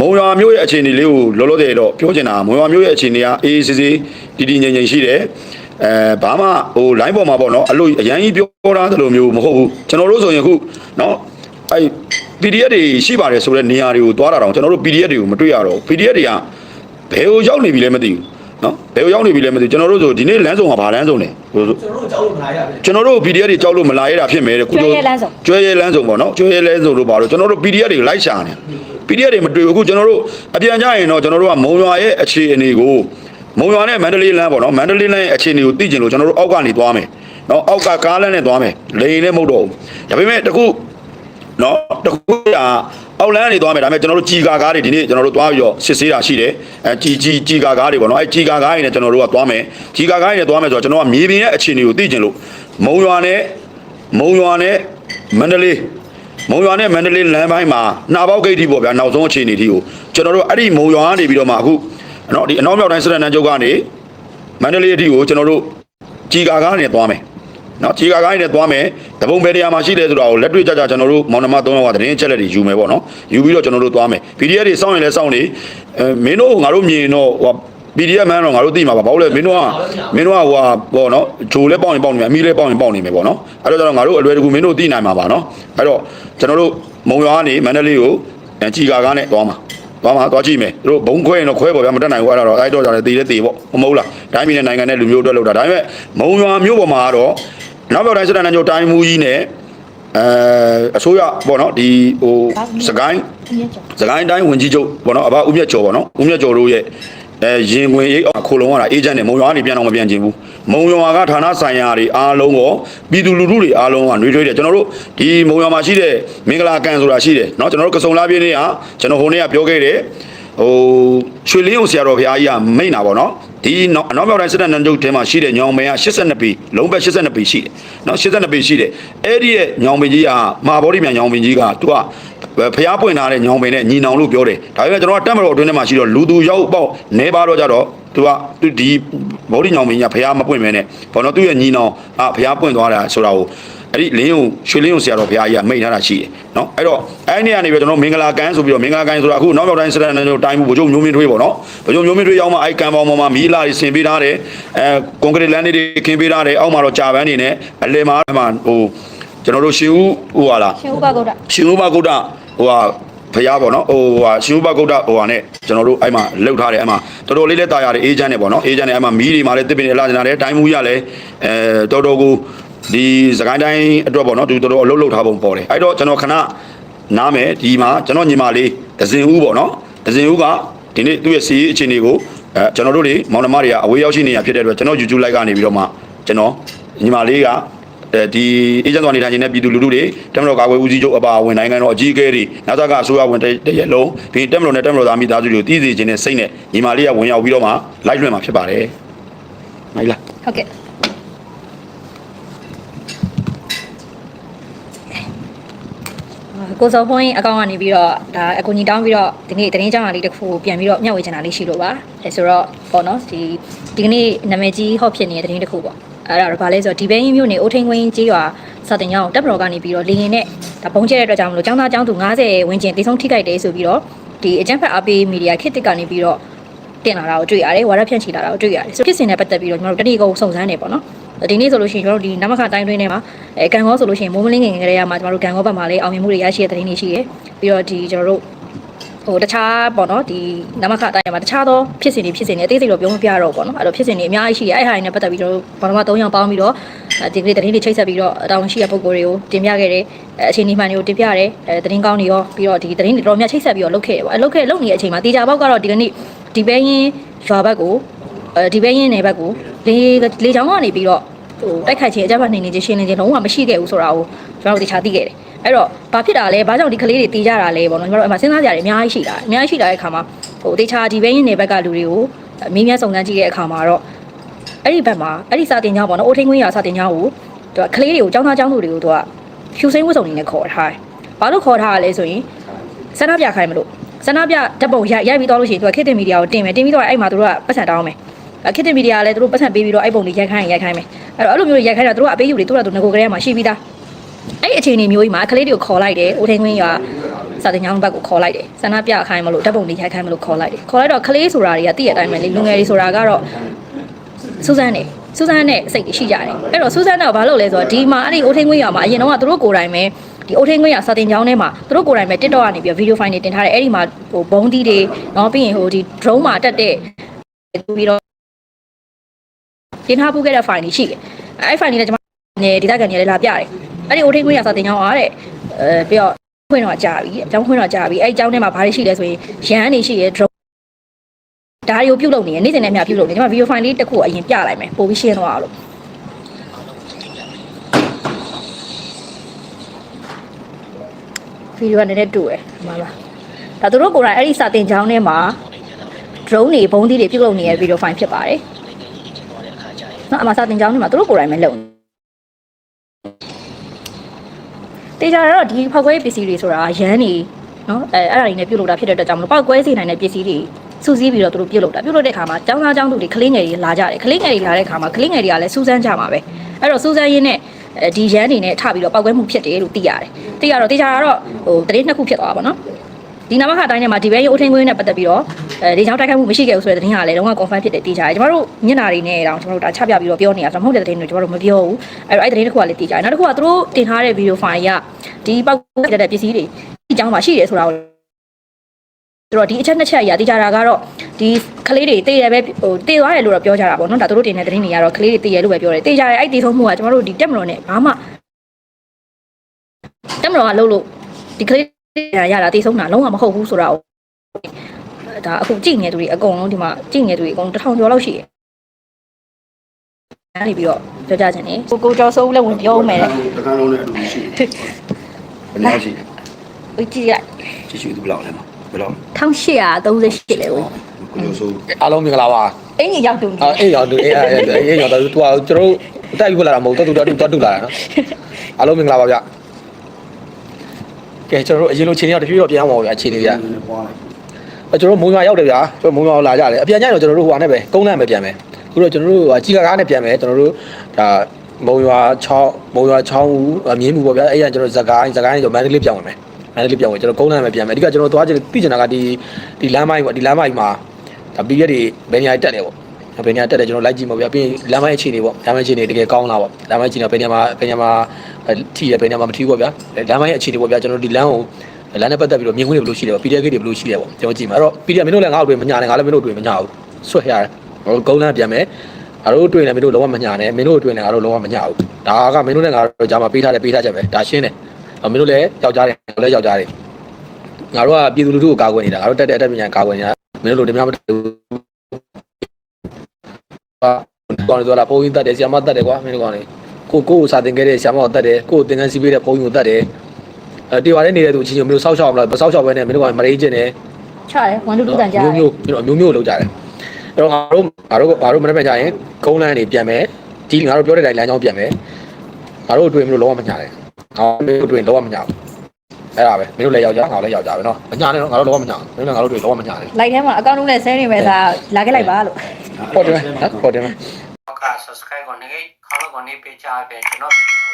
မုံရွာမျိုးရဲ့အခြေအနေလေးကိုလောလောဆယ်တော့ပြောချင်တာမုံရွာမျိုးရဲ့အခြေအနေကအေးအေးဆေးဆေးတည်တည်ငြိမ်ငြိမ်ရှိတယ်အဲဘာမှဟို line ပေါ်မှာပေါ့နော်အလို့အရန်ကြီးပြောတာတလို့မျိုးမဟုတ်ဘူးကျွန်တော်တို့ဆိုရင်ခုနော်အဲ PDF တွေရှိပါတယ်ဆိုတဲ့နေရာတွေကိုသွားတာတော့ကျွန်တော်တို့ PDF တွေကိုမတွေ့ရတော့ဘူး PDF တွေကဘယ်ကိုရောက်နေပြီလဲမသိဘူးနော်ဘယ်ကိုရောက်နေပြီလဲမသိဘူးကျွန်တော်တို့ဆိုဒီနေ့လမ်းဆောင်ကဘာလမ်းဆောင်လဲဟိုကျွန်တော်တို့ကြောက်လို့မလာရဘူးကျွန်တော်တို့ PDF တွေကြောက်လို့မလာရတာဖြစ်မယ်တဲ့ကုသိုလ်ကျွဲရဲလမ်းစုံကျွဲရဲလမ်းဆောင်ပေါ့နော်ကျွဲရဲလမ်းဆောင်လို့ပါလို့ကျွန်တော်တို့ PDF တွေလိုက်ရှာနေ PDF တွေမတွေ့ဘူးအခုကျွန်တော်တို့အပြန်ကြရင်တော့ကျွန်တော်တို့ကမုံရွာရဲ့အခြေအနေကိုမုံရွာနဲ့မန္တလေးလမ်းပေါ့နော်မန္တလေးလမ်းရဲ့အခြေအနေကိုသိကျင်လို့ကျွန်တော်တို့အောက်ကနေသွားမယ်နော်အောက်ကကားလမ်းနဲ့သွားမယ်လေရင်နဲ့မဟုတ်တော့ဘူးဒါပေမဲ့တခုနော်တခုကအောက်လမ်းကနေသွားမယ်ဒါပေမဲ့ကျွန်တော်တို့ကြီးကာကားတွေဒီနေ့ကျွန်တော်တို့သွားပြီးတော့စစ်ဆေးတာရှိတယ်အဲကြီးကြီးကြီးကာကားတွေပေါ့နော်အဲကြီးကာကားတွေနဲ့ကျွန်တော်တို့ကသွားမယ်ကြီးကာကားတွေနဲ့သွားမယ်ဆိုတော့ကျွန်တော်ကမြေပြင်ရဲ့အခြေအနေကိုသိကျင်လို့မုံရွာနဲ့မုံရွာနဲ့မန္တလေး မုံရွာနဲ့မန္တလေးလမ်းပိုင်းမှာနှာပေါက်ဂိတ်တီပေါ့ဗျာနောက်ဆုံးအခြေအနေတီကိုကျွန်တော်တို့အဲ့ဒီမုံရွာကနေပြီးတော့မှအခုနော်ဒီအနောက်မြောက်တိုင်းစစ်တပ်နန်းချုပ်ကနေမန္တလေးအထိကိုကျွန်တော်တို့ကြီးကာကားနဲ့သွားမယ်နော်ကြီးကာကားနဲ့သွားမယ်တပုံဘယ်တရားမှာရှိလဲဆိုတာကိုလက်တွေ့ကြကြကျွန်တော်တို့မောင်နှမ၃ယောက်ကသတင်းချက်လက်တွေယူမယ်ပေါ့နော်ယူပြီးတော့ကျွန်တော်တို့သွားမယ် PDF တွေစောင့်ရင်လည်းစောင့်နေအဲမင်းတို့ငါတို့မြင်တော့ဟို PDF မှန်းတော့ငါတို့သိမှာပါဘာလို့လဲမင်းတို့ကမင်းတို့ကဟိုဟာပေါ့နော်ဂျိုလဲပေါက်ရင်ပေါက်နေမယ်အမီးလဲပေါက်ရင်ပေါက်နေမယ်ပေါ့နော်အဲ့တော့ကျတော့ငါတို့အလွယ်တကူမင်းတို့သိနိုင်မှာပါနော်အဲ့တော့ကျွန်တော်တို့မုံရွာကနေမန္တလေးကိုအဲကြည်ကာကားနဲ့သွားမှာသွားမှာသွားကြည့်မယ်သူတို့ဘုံခွဲရင်တော့ခွဲပေါ့ဗျာမတက်နိုင်ဘူးအဲ့ဒါတော့အဲ့တော့ကြတယ်တေးလဲတေးပေါ့မဟုတ်လားတိုင်းပြည်နဲ့နိုင်ငံနဲ့လူမျိုးအတွက်လောက်တာဒါပေမဲ့မုံရွာမျိုးပေါ်မှာကတော့နောက်ပြောက်တိုင်းစစ်တပ်နဲ့ညိုတိုင်းမူကြီးနဲ့အဲအစိုးရပေါ့နော်ဒီဟိုစကိုင်းအမြင့်ကျော်စကိုင်းတိုင်းဝင်ကြီးချုပ်ပေါ့နော်အဘဦးမြတ်ကျော်ပေါ့နော်ဦးမြတ်ကျော်တို့ရဲ့ အဲရင်ဝင်ရိတ်အောင်ခိုလုံရတာအေဂျင့်နဲ့မုံရွာကနေပြန်တော့မပြန်ချင်ဘူးမုံရွာကဌာနဆိုင်ရာတွေအားလုံးရောပြည်သူလူထုတွေအားလုံးကနှွေးထွေးတယ်ကျွန်တော်တို့ဒီမုံရွာမှာရှိတဲ့မင်္ဂလာကန်ဆိုတာရှိတယ်เนาะကျွန်တော်တို့ကစုံလာပြင်းနေ့ကကျွန်တော်ဟိုနေ့ကပြောခဲ့တယ်ဟိုရွှေလင်းအောင်ဆရာတော်ဘုရားကြီးကမိတ်နာပေါ့နော်ဒီနောက်အနောက်မြောက်တိုင်းစစ်တပ်နန်းချုပ်ထဲမှာရှိတဲ့ညောင်မင်းက82ပေလုံးဘက်82ပေရှိတယ်เนาะ82ပေရှိတယ်အဲ့ဒီရဲ့ညောင်မင်းကြီးကမဟာဗောဓိမြန်ညောင်မင်းကြီးကသူက ဖျားပွင့်ထားတဲ့ညောင်ပင်နဲ့ညီနောင်လို့ပြောတယ်ဒါပေမဲ့ကျွန်တော်ကတက်မတော်အတွင်းထဲမှာရှိတော့လူသူရောက်ပေါ့နေပါတော့ကြတော့သူကသူဒီဗောဓိညောင်ပင်ကြီးကဖျားမပွင့်မဲနဲ့ဘောနော်သူ့ရဲ့ညီနောင်အာဖျားပွင့်သွားတာဆိုတာကိုအဲ့ဒီလင်းုံရွှေလင်းုံဆရာတော်ဘုရားကြီးကမိတ်ထားတာရှိတယ်နော်အဲ့တော့အဲ့ဒီကနေပြီးကျွန်တော်မင်္ဂလာကန်ဆိုပြီးတော့မင်္ဂလာကန်ဆိုတာအခုနောက်မြောက်တိုင်းစတဲ့နယ်တိုင်းမှုဗိုလ်ချုပ်မျိုးမင်းထွေးပေါ့နော်ဗိုလ်ချုပ်မျိုးမင်းထွေးရောက်မှအဲ့ကန်ပေါင်းပေါ်မှာမီးလာတွေဆင်ပေးထားတယ်အဲကွန်ကရစ်လမ်းတွေခင်းပေးထားတယ်အောက်မှာတော့ကြာပန်းနေနဲ့အလယ်မှာဟို ကျွန်တော်တို့ရှင်ဦးဟိုဟာလားရှင်ဥပဂုတ်တရှင်ဥပဂုတ်တဟိုဟာဖရားပေါ့နော်ဟိုဟာရှင်ဥပဂုတ်တဟိုဟာနဲ့ကျွန်တော်တို့အဲ့မှာလှုပ်ထားတယ်အဲ့မှာတော်တော်လေးလဲတာရတယ်အေဂျင့်နဲ့ပေါ့နော်အေဂျင့်နဲ့အဲ့မှာမီးတွေမှာလည်းတစ်ပင်တွေလာကျင်လာတယ်တိုင်းမှုရလည်းအဲတော်တော်ကိုဒီစကိုင်းတိုင်းအတွက်ပေါ့နော်သူတော်တော်အလုပ်လုပ်ထားပုံပေါ်တယ်အဲ့တော့ကျွန်တော်ခဏနားမယ်ဒီမှာကျွန်တော်ညီမလေးဒဇင်ဦးပေါ့နော်ဒဇင်ဦးကဒီနေ့သူ့ရဲ့စီးရေးအခြေအနေကိုအဲကျွန်တော်တို့တွေမောင်နှမတွေကအဝေးရောက်ရှိနေရဖြစ်တဲ့အတွက်ကျွန်တော် YouTube live ကနေပြီးတော့မှကျွန်တော်ညီမလေးက အဲဒီအေဂျင့်သွားနေထိုင်ခြင်းနဲ့ပြည်သူလူထုတွေတက်မတော်ကာကွယ်ဦးစီးချုပ်အပါအဝင်နိုင်ငံတော်အကြီးအကဲတွေနောက်သက်ကအစိုးရဝင်တရရက်လုံးပြီးတက်မတော်နဲ့တက်မတော်သားမိသားစုတွေကိုတည်စေခြင်းနဲ့စိတ်နဲ့ညီမလေးကဝင်ရောက်ပြီးတော့မှလိုက်လွှင့်မှာဖြစ်ပါတယ်။မိုင်လားဟုတ်ကဲ့ကိုစောဖွင့်အကောင့်ကနေပြီးတော့ဒါအကူညီတောင်းပြီးတော့ဒီနေ့တင်းကြောင်းလေးတစ်ခုပြန်ပြီးတော့မျှဝေချင်တာလေးရှိလို့ပါအဲဆိုတော့ပေါ့နော်ဒီဒီကနေ့နာမည်ကြီးဟော့ဖြစ်နေတဲ့တင်းတစ်ခုပေါ့ အဲ့ဒါတော့ဗာလဲဆိုတော့ဒီဘင်းမြို့နယ်အိုထင်းဝင်းကြီးရွာစာတင်ကြောင်းတပ်မတော်ကနေပြီးတော့လေရင်နဲ့ဒါဘုံကျဲတဲ့အတွက်ကြောင့်မလို့ចောင်းသားចောင်းသူ90ဝန်းကျင်တိဆုံးထိခိုက်တယ်ဆိုပြီးတော့ဒီအကြံဖက်အပေးမီဒီယာခေတ်တစ်ကနေပြီးတော့တင်လာတာကိုတွေ့ရတယ်ဝါရဖြန့်ချီလာတာကိုတွေ့ရတယ်ဆိုဖြစ်စဉ်နဲ့ပတ်သက်ပြီးတော့ကျွန်တော်တို့တတိကုန်းစုံစမ်းနေပေါ့နော်ဒီနေ့ဆိုလို့ရှိရင်ကျွန်တော်တို့ဒီနမခတိုင်းတွင်းထဲမှာအဲကန်ကောဆိုလို့ရှိရင်မိုးမလင်းငင်ငယ်တွေကမှကျွန်တော်တို့ကန်ကောဘက်မှာလည်းအောင်မြင်မှုတွေရရှိတဲ့သတင်းတွေရှိတယ်ပြီးတော့ဒီကျွန်တော်တို့ ဟိုတခြားပေါ့နော်ဒီနမခတိုင်းမှာတခြားသောဖြစ်စဉ်တွေဖြစ်စဉ်တွေအသေးစိတ်တော့ပြောမပြတော့ဘူးပေါ့နော်အဲ့တော့ဖြစ်စဉ်တွေအများကြီးရှိတယ်အဲ့ဟာတွေနဲ့ပတ်သက်ပြီးကျွန်တော်တို့ဘာမှမ၃ယောက်ပေါင်းပြီးတော့ဒီကနေ့သတင်းတွေချိတ်ဆက်ပြီးတော့အတောင်ရှိတဲ့ပုံကိုယ်တွေကိုတင်ပြခဲ့တယ်အဲအခြေအနေမှန်တွေကိုတင်ပြတယ်အဲသတင်းကောင်းတွေရောပြီးတော့ဒီသတင်းတွေတော်တော်များချိတ်ဆက်ပြီးတော့လုပ်ခဲ့တယ်ပေါ့အဲလုပ်ခဲ့လုပ်နေတဲ့အချိန်မှာတေချာဘောက်ကတော့ဒီကနေ့ဒီဘဲရင်ရွာဘက်ကိုအဲဒီဘဲရင်နယ်ဘက်ကိုလေလေချောင်းကနေပြီးတော့ဟိုတိုက်ခိုက်ခြင်းအကြမ်းဖက်နေနေခြင်းရှင်းနေခြင်းလုံးဝမရှိခဲ့ဘူးဆိုတာကိုကျွန်တော်တို့တေချာသိခဲ့တယ် အဲ့တော့ဘာဖြစ်တာလဲဘာကြောင့်ဒီကလေးတွေတေးကြတာလဲပေါ့နော်ကျွန်တော်တို့အမှစဉ်းစားကြရတယ်အများကြီးရှိတာအများကြီးရှိတာတဲ့အခါမှာဟိုတေချာဒီဘဲရင်နယ်ဘက်ကလူတွေကိုမင်းများစုံစမ်းကြည့်တဲ့အခါမှာတော့အဲ့ဒီဘက်မှာအဲ့ဒီစာတင်ကြောင်းပေါ့နော်အိုထင်းကွင်းရစာတင်ကြောင်းကိုသူကကလေးတွေကိုចောင်းသားចောင်းသူတွေကိုသူကဖြူစိမ်းဝတ်စုံနေနဲ့ခေါ်ထားတယ်ဘာလို့ခေါ်ထားရလဲဆိုရင်ဆန္ဒပြခိုင်းမလို့ဆန္ဒပြဓာတ်ပုံရိုက်ရိုက်ပြီးတော့လို့ရှိရင်သူကခေတ်တင်မီဒီယာကိုတင်မယ်တင်ပြီးတော့အဲ့မှာသူတို့ကပတ်စံတောင်းမယ်ခေတ်တင်မီဒီယာလည်းသူတို့ပတ်စံပေးပြီးတော့အဲ့ပုံတွေရိုက်ခိုင်းရင်ရိုက်ခိုင်းမယ်အဲ့တော့အဲ့လိုမျိုးရိုက်ခိုင်းတာသူတို့ကအပေးယူတွေသူတို့ကသူငကိုကလေးမှာရှိပြီးသား အဲ့ဒီအခြေအနေမျိုးကြီးမှာကလေးတွေကိုခေါ်လိုက်တယ်ဦးထင်းခွင်းရွာစာတင်ကျောင်းဘက်ကိုခေါ်လိုက်တယ်ဆန္ဒပြခိုင်းမလို့ဓာတ်ပုံတွေရိုက်ခိုင်းမလို့ခေါ်လိုက်တယ်ခေါ်လိုက်တော့ကလေးဆိုတာတွေကတည့်ရတဲ့အတိုင်းပဲလေလူငယ်တွေဆိုတာကတော့စူဇန်နေစူဇန်နဲ့စိတ်တွေရှိကြတယ်အဲ့တော့စူဇန်ကဘာလုပ်လဲဆိုတော့ဒီမှာအဲ့ဒီအိုထင်းခွင့်ရမှာအရင်တော့ကသူတို့ကိုယ်တိုင်ပဲဒီအိုထင်းခွင့်ရစာတင်ကျောင်းထဲမှာသူတို့ကိုယ်တိုင်ပဲ TikTok ကနေပြီးဗီဒီယိုဖိုင်တွေတင်ထားတယ်အဲ့ဒီမှာဟိုဘုံတီးတွေနော်ပြီးရင်ဟိုဒီ drone မှာတက်တဲ့ပြီးတော့တင်ထားပူခဲ့တဲ့ file တွေရှိတယ်အဲ့ file တွေလည်းကျွန်မနေဒေတာကန်တွေလည်းလာပြတယ် အဲ့ဒီအိုထင်းခွင့်ရစာတင်ကျောင်းအားတဲ့အဲပြီးတော့ခွင့်တော့ကြာပြီအကြောင်းခွင့်တော့ကြာပြီအဲ့ဒီအကြောင်းထဲမှာဘာတွေရှိလဲဆိုရင်ရန်နေရှိရဲ drone ဒါတွေကိုပြုတ်လုပ်နေရနေ့စဉ်နဲ့အများပြုတ်လုပ်နေကျွန်မဗီဒီယိုဖိုင်လေးတစ်ခုအရင်ပြလိုက်မယ်ပို့ပြီးရှင်းသွားအောင်လို့ဗီဒီယိုကနည်းနည်းတူတယ်မှန်လားဒါသူတို့ကိုယ်တိုင်အဲ့ဒီစာတင်ချောင်းထဲမှာ drone တွေဘုံသီးတွေပြုတ်လုပ်နေတဲ့ဗီဒီယိုဖိုင်ဖြစ်ပါတယ်နော်အမစာတင်ချောင်းထဲမှာသူတို့ကိုယ်တိုင်ပဲလုပ်နေ တေချာတော့ဒီဖောက်ခွဲပစ္စည်းတွေဆိုတာရန်နေနော်အဲအဲ့ဒါတွေနဲ့ပြုတ်လုပ်တာဖြစ်တဲ့အတွက်ကြောင့်မလို့ပောက်ကွဲစေနိုင်တဲ့ပစ္စည်းတွေစူးစီးပြီးတော့သူတို့ပြုတ်လုပ်တာပြုတ်လုပ်တဲ့အခါမှာចောင်းသားចောင်းသူတွေကလေးငယ်တွေလာကြတယ်ကလေးငယ်တွေလာတဲ့အခါမှာကလေးငယ်တွေကလည်းစူးစမ်းကြမှာပဲအဲ့တော့စူးစမ်းရင်းနဲ့အဲဒီရန်နေနဲ့ထပြီးတော့ပောက်ကွဲမှုဖြစ်တယ်လို့သိရတယ်သိရတော့တေချာတော့ဟိုတရေနှစ်ခုဖြစ်သွားတာပေါ့နော် ဒီနာမခအတိုင်းထဲမှာဒီဘဲရုပ်အထင်းခွင်းနဲ့ပတ်သက်ပြီးတော့အဲဒီကြောင့်တိုက်ခိုက်မှုမရှိခဲ့ဘူးဆိုတဲ့သတင်းကလည်းတော့ confirm ဖြစ်တယ်တေချာတယ်ကျမတို့မျက်နာတွေနဲ့တောင်ကျမတို့ဒါချပြပြီးတော့ပြောနေတာဆိုတော့မဟုတ်တဲ့သတင်းတွေကျမတို့မပြောဘူးအဲ့တော့အဲ့သတင်းတစ်ခုကလည်းတေချာတယ်နောက်တစ်ခုကသူတို့တင်ထားတဲ့ဗီဒီယိုဖိုင်ကဒီပောက်ကွဲတဲ့ပစ္စည်းတွေဒီအကြောင်းမှာရှိတယ်ဆိုတာကိုဆိုတော့ဒီအချက်နှစ်ချက်အရာတိကျတာကတော့ဒီကလေးတွေတည်တယ်ပဲဟိုတည်သွားတယ်လို့တော့ပြောကြတာပေါ့နော်ဒါသူတို့တင်တဲ့သတင်းတွေကတော့ကလေးတွေတည်တယ်လို့ပဲပြောတယ်တည်ကြတယ်အဲ့တည်ဆုံးမှုကကျမတို့ဒီတက်မတော်နဲ့ဘာမှတက်မတော်ကလှုပ်လို့ဒီကလေးတွေ ရတာတည်ဆုံးတာလုံးဝမဟုတ်ဘူးဆိုတာကိုဒါအခုကြည့်နေသူတွေအကုန်လုံးဒီမှာကြည့်နေသူတွေအကုန်တစ်ထောင်ကျော်လောက်ရှိတယ်အဲ့ဒီပြီးတော့ပြောကြခြင်းနေကိုကိုကျော်စိုးလည်းဝင်ပြောဦးမယ်တဲ့တခါလုံးနဲ့အတူရှိတယ်ဘယ်လောက်ရှိလဲဝကြည့်ရကြည့်ရှိသူဘယ်လောက်လဲမဘယ်လောက်1838လေဝင်ကိုလိုဆိုအားလုံးမင်္ဂလာပါအင်ကြီးရောက်တူအဲအေးရောက်တူအေးအေးအေးရောက်တော့သူကကျွန်တော်တို့တက်ပြီးလာတာမဟုတ်တော့သူတော့တူတူလာတာနော်အားလုံးမင်္ဂလာပါဗျ ကဲကျွန်တော်တို့အရင်လိုခြေနေတော့တဖြည်းဖြည်းတော့ပြန်အောင်ပါဗျအခြေအနေဗျပွားလိုက်အဲကျွန်တော်တို့မုံရွာရောက်တယ်ဗျာကျွန်တော်မုံရွာလာကြတယ်အပြန်ကြရင်တော့ကျွန်တော်တို့ဟိုဟာနဲ့ပဲကုန်းလန့်ပဲပြန်မယ်အခုတော့ကျွန်တော်တို့ကြီးကားကားနဲ့ပြန်မယ်ကျွန်တော်တို့ဒါမုံရွာ6မုံရွာ6ဦးမြင်းမှုပေါ့ဗျာအဲ့ရကျွန်တော်ဇက်ကိုင်းဇက်ကိုင်းကျွန်တော်မန္တလေးပြန်ဝင်မယ်မန္တလေးပြန်ဝင်ကျွန်တော်ကုန်းလန့်ပဲပြန်မယ်အဓိကကျွန်တော်သွားကြည့်သိချင်တာကဒီဒီလမ်းမိုင်းပေါ့ဒီလမ်းမိုင်းမှာဒါပြီးရက်တွေဘယ်နေရာတက်တယ်ပေါ့ ဘယ်နေရာတက်တယ်ကျွန်တော်လိုက်ကြည့်မှာဗျာပြီးရင်လမ်းမိုင်းအခြေအနေပေါ့လမ်းမိုင်းအခြေအနေတကယ်ကောင်းလားပေါ့လမ်းမိုင်းအခြေအနေဘယ်နေရာမှာဘယ်နေရာမှာထိရဘယ်နေရာမှာမထိဘူးပေါ့ဗျာလမ်းမိုင်းအခြေအနေပေါ့ဗျာကျွန်တော်ဒီလမ်းကိုလမ်းနဲ့ပတ်သက်ပြီးတော့မြင်ခွင့်တွေဘယ်လိုရှိလဲပေါ့ PDF တွေဘယ်လိုရှိလဲပေါ့ကျွန်တော်ကြည့်မှာအဲ့တော့ PDF မင်းတို့လည်းငါ့ကိုတွေ့မညာနဲ့ငါလည်းမင်းတို့တွေ့မညာဘူးဆွတ်ရတယ်ငါတို့ကုန်းလမ်းပြန်မယ်ငါတို့တွေ့နေမင်းတို့လုံးဝမညာနဲ့မင်းတို့တွေ့နေငါတို့လုံးဝမညာဘူးဒါကမင်းတို့နဲ့ငါတို့ကြားမှာပေးထားတယ်ပေးထားချက်ပဲဒါရှင်းတယ်မင်းတို့လည်းယောက်ျားတွေငါတို့လည်းယောက်ျားတွေငါတို့ကပြည်သူလူထုကိုကာကွယ်နေတာငါတို့တက်တဲ့အတက်ပညာကာကွယ်နေတာမင်းတို့လိုတများမတ က်ဘူးကောင်းတယ်ဆိုတော့ဘုန်းကြီးတတ်တယ်ဆရာမတတ်တယ်ကွာမင်းတို့ကောင်းတယ်ကိုကိုကိုစာသင်ခဲ့တဲ့ဆရာမကိုတတ်တယ်ကိုကိုသင်တန်းစီးပေးတဲ့ဘုန်းကြီးကိုတတ်တယ်အဲတေဝါနဲ့နေတဲ့သူအချင်းချင်းမင်းတို့စောက်ရှောက်မလားမစောက်ရှောက်ပဲနဲ့မင်းတို့ကမရိကျင်တယ်ချတယ်1 2 2တန်ကြားတယ်မျိုးမျိုးမျိုးမျိုးလောက်ကြတယ်အဲ့တော့ငါတို့ငါတို့ငါတို့မနေ့ကကြာရင်ကုန်းလန်းနေပြန်မယ်ဒီငါတို့ပြောတဲ့တိုင်းလမ်းကြောင်းပြန်မယ်ငါတို့တွေ့မလို့လုံးဝမညာတယ်ငါတို့တွေ့လုံးဝမညာဘူးအဲ့ဒါပဲမင်းတို့လည်းယောက်ျားငါလည်းယောက်ျားပဲနော်မညာနဲ့တော့ငါတို့လုံးဝမညာဘူးမင်းတို့ငါတို့တွေ့လုံးဝမညာတယ်လိုက်ထဲမှာအကောင့်လုံးနဲ့ဆဲနေမယ်သာလာခဲ့လိုက်ပါလို့ ဟုတ်တယ်နော်ဟုတ်တယ်နောက်က subscribe ကိုနေခေါင်းကိုနေပေးချပေးကျွန်တော်ဗီဒီယို